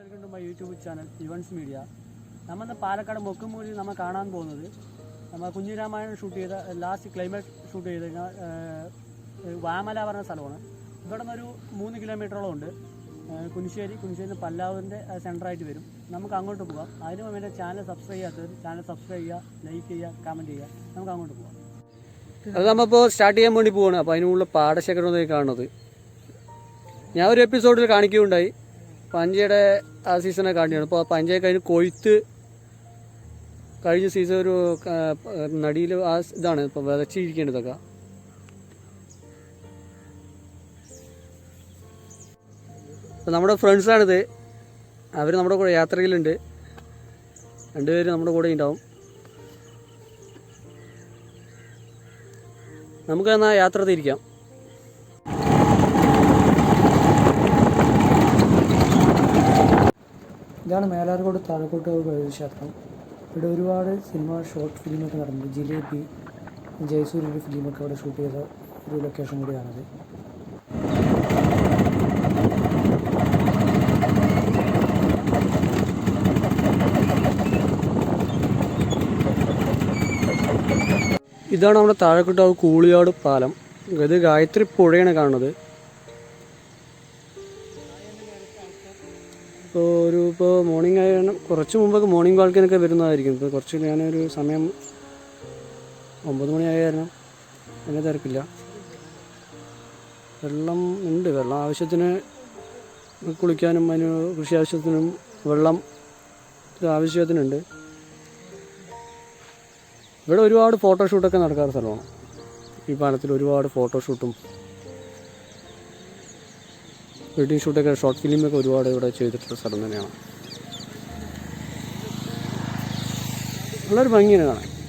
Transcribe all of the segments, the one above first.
Welcome my YouTube channel Evans media. നമ്മൾ ഇന്ന് പാലക്കാട് മൊക്കുമൂരിൽ നമ്മൾ കാണാൻ പോകുന്നത്. നമ്മൾ കുഞ്ഞിരാമായണം ഷൂട്ട് ചെയ്ത ലാസ്റ്റ് ക്ലൈമാക്സ് ഷൂട്ട് ചെയ്ത് വാമല പറഞ്ഞ സ്ഥലമാണ്. ഇവിടെ നിന്നൊരു മൂന്ന് കിലോമീറ്ററോളം ഉണ്ട്. കുനിശ്ശേരി കുനിശ്ശേരി പല്ലാവിന്റെ സെന്ററായിട്ട് വരും. നമുക്ക് അങ്ങോട്ട് പോകാം അതിന് മുമ്പ് എന്റെ ചാനൽ സബ്സ്ക്രൈബ് ചെയ്യാത്തവർ ചാനൽ സബ്സ്ക്രൈബ് ചെയ്യുക ലൈക്ക് ചെയ്യുക കമന്റ് ചെയ്യുക നമുക്ക് അങ്ങോട്ട് പോകാം അത് നമ്മളിപ്പോൾ സ്റ്റാർട്ട് ചെയ്യാൻ വേണ്ടി പോവാണ്. അപ്പോൾ അതിനുള്ള പാടശേഖരം കാണുന്നത്. ഞാൻ ഒരു എപ്പിസോഡിൽ കാണിക്കുകയുണ്ടായി. പഞ്ചയുടെ ആ സീസണെ കാണിയാണ്. അപ്പോൾ പഞ്ചയെ കഴിഞ്ഞ് കൊയ്ത്ത് കഴിഞ്ഞ സീസൺ ഒരു നടിയിൽ ആ ഇതാണ് ഇപ്പോൾ വിതച്ചിരിക്കേണ്ടതൊക്കെ അപ്പോൾ നമ്മുടെ ഫ്രണ്ട്സാണിത്. അവർ നമ്മുടെ കൂടെ യാത്രയിലുണ്ട്. രണ്ടുപേര് നമ്മുടെ കൂടെ ഉണ്ടാവും. നമുക്ക് എന്നാൽ യാത്ര തിരിക്കാം. ഇതാണ് മേലാർകോട് താഴെക്കോട്ട് ക്ഷേത്രം ഇവിടെ ഒരുപാട് സിനിമ ഷോർട്ട് ഫിലിമൊക്കെ നടന്നു ജിലേബി ജയസൂര്യന്റെ ഫിലിമൊക്കെ അവിടെ ഷൂട്ട് ചെയ്ത ഒരു ലൊക്കേഷൻ കൂടിയാണത്. ഇതാണ് നമ്മുടെ താഴെക്കോട്ടാവ് കൂളിയാട് പാലം. ഇത് ഗായത്രി പുഴയാണ് കാണുന്നത്. ഒരു ഇപ്പോൾ മോർണിംഗ് ആയ കുറച്ച് മുമ്പൊക്കെ മോർണിംഗ് വാൾക്കിനൊക്കെ വരുന്നതായിരിക്കും. ഇപ്പോൾ കുറച്ച് ഞാനൊരു സമയം ഒമ്പത് മണി ആയ കാരണം തിരക്കില്ല. വെള്ളം ഉണ്ട്. വെള്ളം ആവശ്യത്തിന് കുളിക്കാനും അതിന് കൃഷി ആവശ്യത്തിനും വെള്ളം ആവശ്യത്തിനുണ്ട്. ഇവിടെ ഒരുപാട് ഫോട്ടോഷൂട്ടൊക്കെ നടക്കാറ് സ്ഥലമാണ്. ഈ പാലത്തിൽ ഒരുപാട് ഫോട്ടോഷൂട്ടും വെഡിങ് ഷൂട്ടൊക്കെ ഷോർട്ട് ഫിലിമൊക്കെ ഒരുപാട് ഇവിടെ ചെയ്തിട്ടുള്ള സ്ഥലം തന്നെയാണ്. നല്ലൊരു ഭംഗിയാണ് കാണാൻ.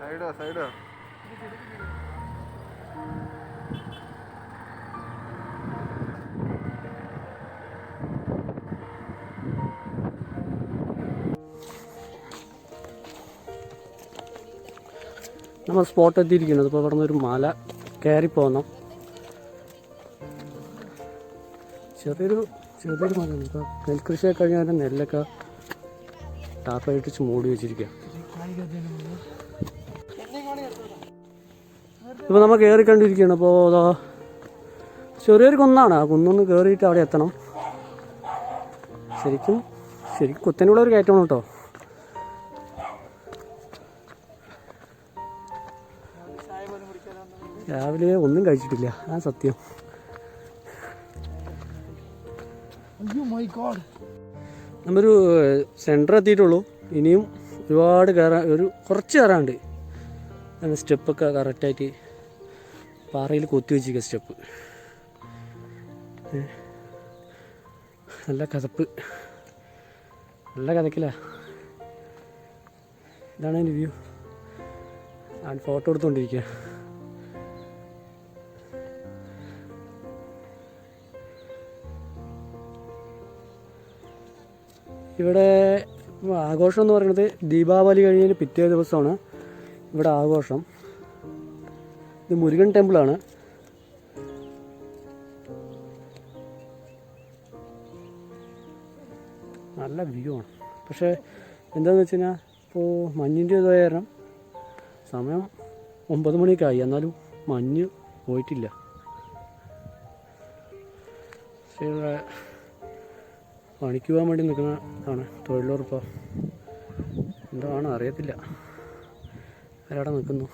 സൈഡോ സൈഡോ. നമ്മൾ സ്പോട്ട് എത്തിയിരിക്കുന്നത് ഇപ്പോൾ ഇവിടെ ഒരു മല കയറി പോകണം ചെറിയൊരു ചെറിയൊരു മലയാണ്. ഇപ്പോൾ നെൽകൃഷിയൊക്കെ കഴിഞ്ഞാൽ നെല്ലൊക്കെ ടാപ്പായിട്ട് മൂടി വെച്ചിരിക്കുക ഇപ്പോൾ നമ്മൾ കയറിക്കണ്ടിരിക്കുകയാണ് അപ്പോൾ അതാ ചെറിയൊരു കുന്നാണ്. ആ കുന്നൊന്ന് കയറിയിട്ട് അവിടെ എത്തണം. ശരിക്കും ശരിക്കും കുത്തനുള്ള ഒരു കയറ്റമാണ് കേട്ടോ. രാവിലെ ഒന്നും കഴിച്ചിട്ടില്ല. ആ സത്യം. അയ്യോ മൈ ഗോഡ് നമ്മൊരു സെന്റർ എത്തിയിട്ടുള്ളൂ. ഇനിയും ഒരുപാട് കയറാൻ ഒരു കുറച്ച് കയറാണ്ട് സ്റ്റെപ്പൊക്കെ കറക്റ്റായിട്ട് പാറയിൽ കൊത്തി വെച്ചിരിക്കുക സ്റ്റെപ്പ് നല്ല കഥപ്പ്. നല്ല കഥക്കില്ല ഇതാണ് എന്റെ വ്യൂ ഞാൻ ഫോട്ടോ എടുത്തുകൊണ്ടിരിക്കുക ഇവിടെ ആഘോഷം എന്ന് പറയുന്നത് ദീപാവലി കഴിഞ്ഞതിന് പിറ്റേ ദിവസമാണ് ഇവിടെ ആഘോഷം. ഇത് മുരുകൻ ടെമ്പിളാണ് നല്ല വ്യൂ ആണ്. പക്ഷേ എന്താണെന്ന് വെച്ച് കഴിഞ്ഞാൽ ഇപ്പോൾ മഞ്ഞിന്റെ ഇതായ സമയം ഒമ്പത് മണിയൊക്കെ ആയി എന്നാലും മഞ്ഞ് പോയിട്ടില്ല. പണിക്ക് പോകാൻ വേണ്ടി നിൽക്കുന്ന ആണ് എന്തോ എന്താണ് അറിയത്തില്ല. അവരവിടെ നിൽക്കുന്നു?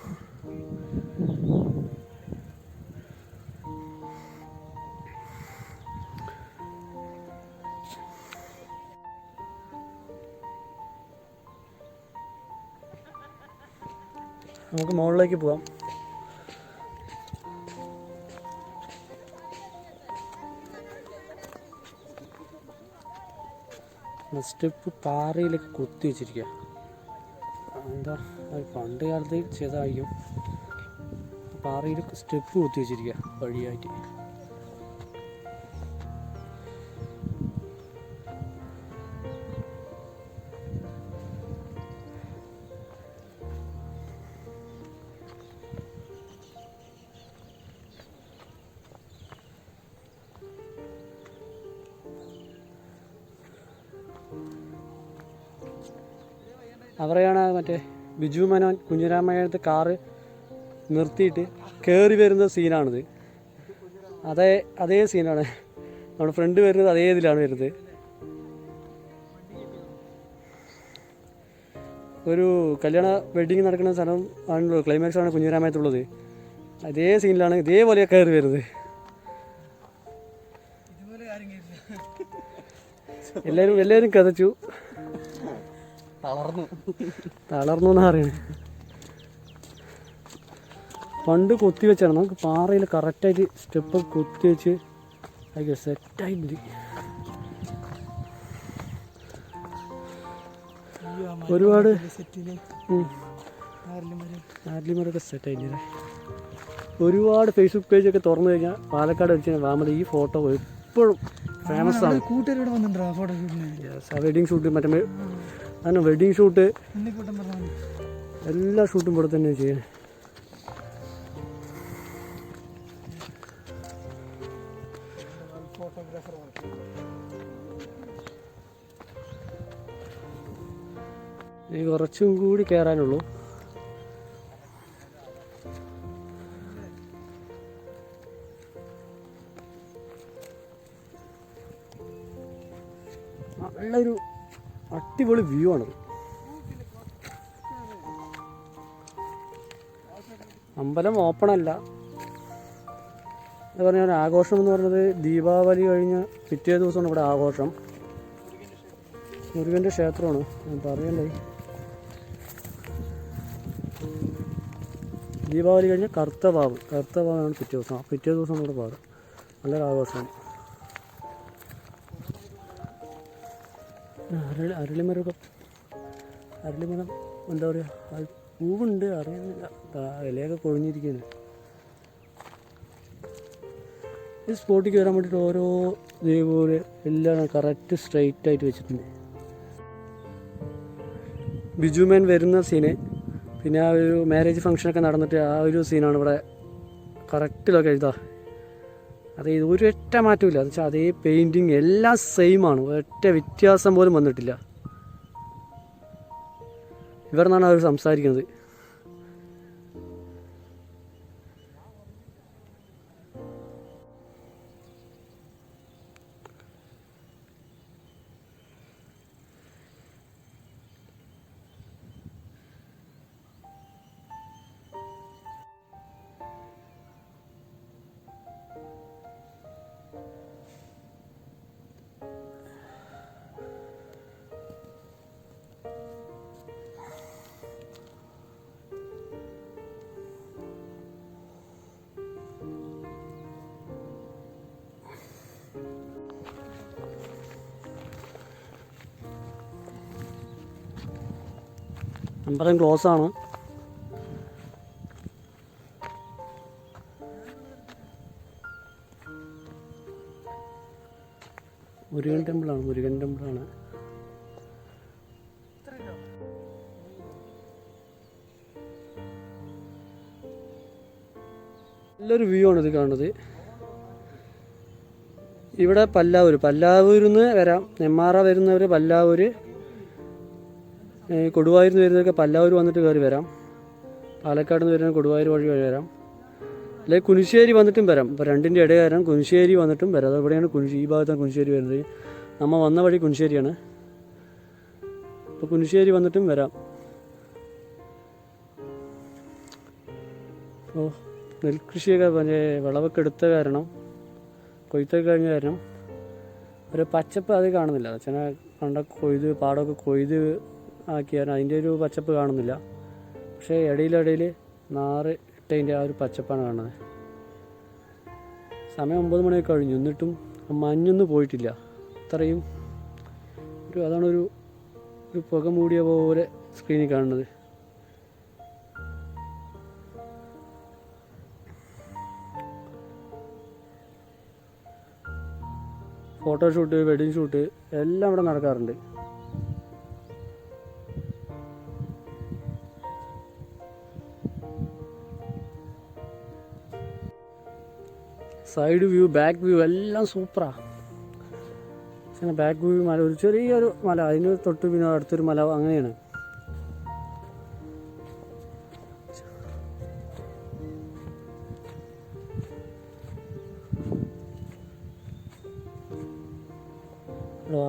നമുക്ക് മുകളിലേക്ക് പോവാം സ്റ്റെപ്പ് പാറയിലേക്ക് കുത്തി വെച്ചിരിക്കുക എന്താ പണ്ട് കാലത്ത് ചെയ്തായിരിക്കും. പാറയിൽ സ്റ്റെപ്പ് കുത്തി വെച്ചിരിക്കുക വഴിയായിട്ട്. അവിടെയാണ് മറ്റേ ബിജു മനോൻ കുഞ്ഞിരാമയ്യത്തെ കാറ് നിർത്തിയിട്ട് കയറി വരുന്ന സീനാണിത്. അതേ അതേ സീനാണ്. നമ്മുടെ ഫ്രണ്ട് വരുന്നത് അതേ ഇതിലാണ് വരുന്നത്. ഒരു കല്യാണ വെഡിങ് നടക്കുന്ന സ്ഥലം ആണല്ലോ ക്ലൈമാക്സ് ആണ് കുഞ്ഞുരാമയത്തുള്ളത് അതേ സീനിലാണ് ഇതേപോലെ കയറി വരുന്നത്. എല്ലാവരും എല്ലാവരും കഥച്ചു. തളർന്നു. തളർന്നു എന്നാ പറയുന്നത് പണ്ട് കൊത്തി വെച്ചാണ്. നമുക്ക് പാറയിൽ കറക്റ്റായിട്ട് സ്റ്റെപ്പ് കൊത്തി വെച്ച് അതൊക്കെ സെറ്റായിട്ട് ഒരുപാട് ആരിലിമാരൊക്കെ സെറ്റായി ഒരുപാട് ഫേസ്ബുക്ക് പേജൊക്കെ തുറന്നു കഴിഞ്ഞാൽ പാലക്കാട് വെച്ച് വാമല ഈ ഫോട്ടോ എപ്പോഴും ഫേമസ് ആണ്. കൂട്ടുകാരോട് വന്നിട്ടുണ്ടോ ഫോട്ടോ ഷൂട്ടിന് വെഡിങ് ഷൂട്ട് മറ്റേ അങ്ങനെ വെഡിങ് ഷൂട്ട് എല്ലാ ഷൂട്ടും ഇവിടെ തന്നെ ചെയ്യുന്നത് ഇനി കുറച്ചും കൂടി കയറാനുള്ളൂ നല്ലൊരു അടിപൊളി വ്യൂ ആണത് അമ്പലം ഓപ്പൺ അല്ല. എന്ന് പറഞ്ഞാൽ ആഘോഷം എന്ന് പറഞ്ഞത് ദീപാവലി കഴിഞ്ഞ് പിറ്റേ ദിവസമാണ് ഇവിടെ ആഘോഷം. മുരുകന്റെ ക്ഷേത്രമാണ്. ഞാൻ പറയണ്ടേ ദീപാവലി കഴിഞ്ഞ് കറുത്ത പാവ് കറുത്ത പാവാണ് പിറ്റേ ദിവസം. പിറ്റേ ദിവസമാണ് ഇവിടെ പാട്. നല്ലൊരു ആഘോഷമാണ്. അരളി അരളിമരമൊക്കെ അരളിമരം എന്താ പറയുക അത് പൂവുണ്ട് അറിയുന്നില്ല. ഇലയൊക്കെ കൊഴിഞ്ഞിരിക്കുന്നു. ഈ സ്പോട്ടിലേക്ക് വരാൻ വേണ്ടിയിട്ട് ഓരോ ഇതേപോലെ എല്ലാം കറക്റ്റ് സ്ട്രൈറ്റ് ആയിട്ട് വെച്ചിട്ടുണ്ട്. ബിജുമേൻ വരുന്ന സീന് പിന്നെ ആ ഒരു മാരേജ് ഫംഗ്ഷനൊക്കെ നടന്നിട്ട് ആ ഒരു സീനാണ് ഇവിടെ കറക്റ്റിലൊക്കെ എഴുതാ. അത് ഇത് ഒരൊറ്റ മാറ്റമില്ല എന്ന് വെച്ചാൽ അതേ പെയിന്റിങ് എല്ലാം സെയിമാണ് ഒറ്റ വ്യത്യാസം പോലും വന്നിട്ടില്ല. ഇവിടെ നിന്നാണ് അവർ സംസാരിക്കുന്നത്? അമ്പലം ക്ലോസ് ആണ് മുരുകൻ ടെമ്പിളാണ് മുരുകൻ ടെമ്പിളാണ്. നല്ലൊരു വ്യൂ ആണ് ഇത് കാണുന്നത്. ഇവിടെ പല്ലാവൂർ പല്ലാവൂരിൽ നിന്ന് വരാം. നെമ്മാറ വരുന്നവർ പല്ലാവൂർ കൊടുവായൂർ നിന്ന് വരുന്നവർക്ക് പല്ലാവൂർ വന്നിട്ട് കയറി വരാം. പാലക്കാട് നിന്ന് വരുന്ന കൊടുവായൂർ വഴി വഴി വരാം. അല്ലെങ്കിൽ കുനിശ്ശേരി വന്നിട്ടും വരാം. ഇപ്പോൾ രണ്ടിന്റെ ഇടയിൽ വരാം കുനിശ്ശേരി വന്നിട്ടും വരാം. അതെവിടെയാണ് കുനിശ്ശേരി ഈ ഭാഗത്താണ് കുനിശ്ശേരി വരുന്നത്. നമ്മൾ വന്ന വഴി കുനിശ്ശേരിയാണ്. അപ്പോൾ കുനിശ്ശേരി വന്നിട്ടും വരാം. അപ്പോൾ നെൽകൃഷിയൊക്കെ മറ്റേ വിളവൊക്കെ എടുത്ത കാരണം കൊയ്ത്തൊക്കെ കഴിഞ്ഞ കാരണം ഒരു പച്ചപ്പ് അത് കാണുന്നില്ല. അച്ഛനെ കണ്ട കൊയ്ത് പാടമൊക്കെ കൊയ്ത് ആക്കിയാൽ അതിന്റെ ഒരു പച്ചപ്പ് കാണുന്നില്ല. പക്ഷേ ഇടയിലിടയിൽ നാറ് ഇട്ടതിന്റെ ആ ഒരു പച്ചപ്പാണ് കാണുന്നത്. സമയം ഒമ്പത് മണിയൊക്കെ കഴിഞ്ഞു. എന്നിട്ടും മഞ്ഞൊന്നും പോയിട്ടില്ല. അത്രയും ഒരു അതാണൊരു ഒരു പുക മൂടിയ പോലെ സ്ക്രീനിൽ കാണുന്നത്. ഫോട്ടോഷൂട്ട് വെഡിങ് ഷൂട്ട് എല്ലാം ഇവിടെ നടക്കാറുണ്ട്. സൈഡ് വ്യൂ ബാക്ക് വ്യൂ എല്ലാം സൂപ്പറാണ് പിന്നെ ബാക്ക് വ്യൂ മല ഒരു ചെറിയൊരു മല അതിന് തൊട്ട് പിന്നെ അടുത്തൊരു മല അങ്ങനെയാണ്.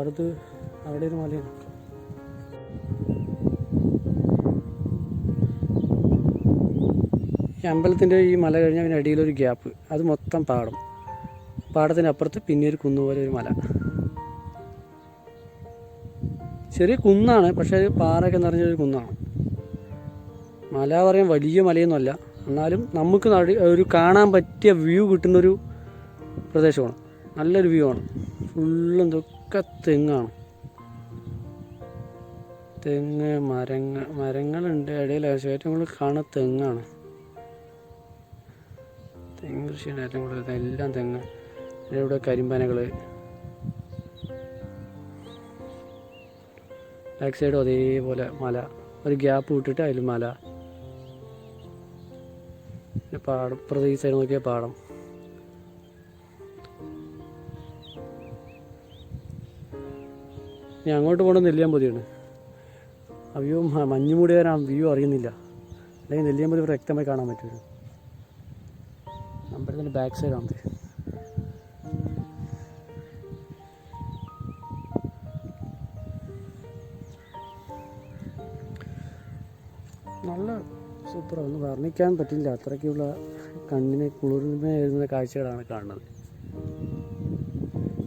അടുത്ത് അവിടെ ഒരു മലയാണ് ഈ അമ്പലത്തിന്റെ ഈ മല കഴിഞ്ഞാൽ പിന്നെ അടിയിലൊരു ഗ്യാപ്പ്. അത് മൊത്തം പാടം. പാടത്തിനപ്പുറത്ത് പിന്നെ ഒരു കുന്നു പോലെ ഒരു മല. ചെറിയ കുന്നാണ് പക്ഷേ അത് പാറയൊക്കെ നിറഞ്ഞൊരു കുന്നാണ്. മല പറയാൻ വലിയ മലയൊന്നുമല്ല. എന്നാലും നമുക്ക് ഒരു കാണാൻ പറ്റിയ വ്യൂ കിട്ടുന്നൊരു പ്രദേശമാണ്. നല്ലൊരു വ്യൂ ആണ്. ഫുള്ള് എന്തൊക്കെ തെങ്ങാണ്. തെങ്ങ് മരങ്ങൾ മരങ്ങളുണ്ട്. ഇടയിൽ ഏറ്റവും കൂടുതൽ കാണുന്ന തെങ്ങാണ്. തെങ്ങ് കൃഷിയാണ് ഏറ്റവും കൂടുതൽ. എല്ലാം തെങ്ങ്. ഇവിടെ കരിമ്പനകൾ ബാക്ക് സൈഡും അതേപോലെ മല. ഒരു ഗ്യാപ്പ് വിട്ടിട്ട് അതിൽ മല. പിന്നെ പാടം. പ്രതി സൈഡ് നോക്കിയാൽ പാടം. ഇനി അങ്ങോട്ട് പോകണം നെല്ലിയാമ്പതിയാണ്. ആ വ്യൂ മഞ്ഞ് മൂടിയവരാ വ്യൂ അറിയുന്നില്ല. അല്ലെങ്കിൽ നെല്ലിയാമ്പതി വ്യക്തമായി കാണാൻ പറ്റുമല്ലോ അമ്പലത്തിന്റെ ബാക്ക് സൈഡ് ആണ്. നല്ല സൂപ്പർ ഒന്ന് വർണിക്കാൻ പറ്റില്ല. അത്രയ്ക്കുള്ള കണ്ണിന് കുളിർമയായിരുന്ന കാഴ്ചകളാണ് കാണുന്നത്.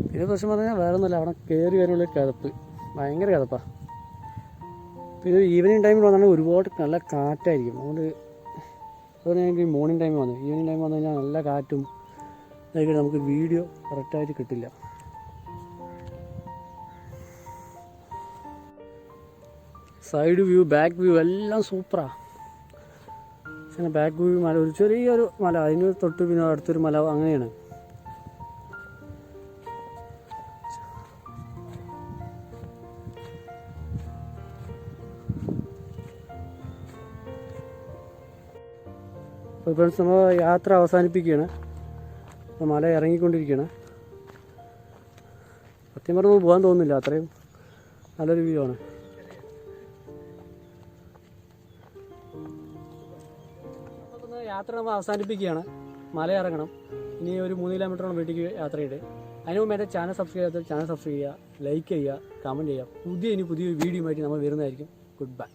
പിന്നെ പ്രശ്നം പറഞ്ഞാൽ വേറെ ഒന്നുമില്ല. അവിടെ കയറി വരുള്ള കിതപ്പ് ഭയങ്കര കിതപ്പാണ് പിന്നെ ഈവനിങ് ടൈമിൽ വന്നാൽ ഒരുപാട് നല്ല കാറ്റായിരിക്കും. അതുകൊണ്ട് അതുകൊണ്ട് ഞങ്ങൾക്ക് മോർണിംഗ് ടൈം വന്നു. ഈവനിങ് ടൈം വന്നു കഴിഞ്ഞാൽ നല്ല കാറ്റും ഇതൊക്കെ നമുക്ക് വീഡിയോ കറക്റ്റായിട്ട് കിട്ടില്ല. സൈഡ് വ്യൂ ബാക്ക് വ്യൂ എല്ലാം സൂപ്പറാണ് പിന്നെ ബാക്ക് വ്യൂ മല ഒരു ചെറിയൊരു മല അതിന് തൊട്ട് പിന്നെ അടുത്തൊരു മല അങ്ങനെയാണ്. അപ്പോൾ ഫ്രണ്ട്സ് നമ്മൾ യാത്ര അവസാനിപ്പിക്കുകയാണ്. അപ്പോൾ മല ഇറങ്ങിക്കൊണ്ടിരിക്കുകയാണ്. സത്യം പറഞ്ഞു പോകാൻ തോന്നുന്നില്ല. അത്രയും നല്ലൊരു വ്യൂ ആണ്. യാത്ര നമ്മൾ അവസാനിപ്പിക്കുകയാണ്. മല ഇറങ്ങണം. ഇനി ഒരു മൂന്ന് കിലോമീറ്ററോളം വീട്ടിലേക്ക് യാത്രയുണ്ട് അതിന് മുമ്പ് എന്റെ ചാനൽ സബ്സ്ക്രൈബ് ചെയ്താൽ ചാനൽ സബ്സ്ക്രൈബ് ചെയ്യുക ലൈക്ക് ചെയ്യുക കമന്റ് ചെയ്യുക. പുതിയ ഇനി പുതിയൊരു വീഡിയോ ആയിട്ട് നമ്മൾ വരുന്നതായിരിക്കും. Good bye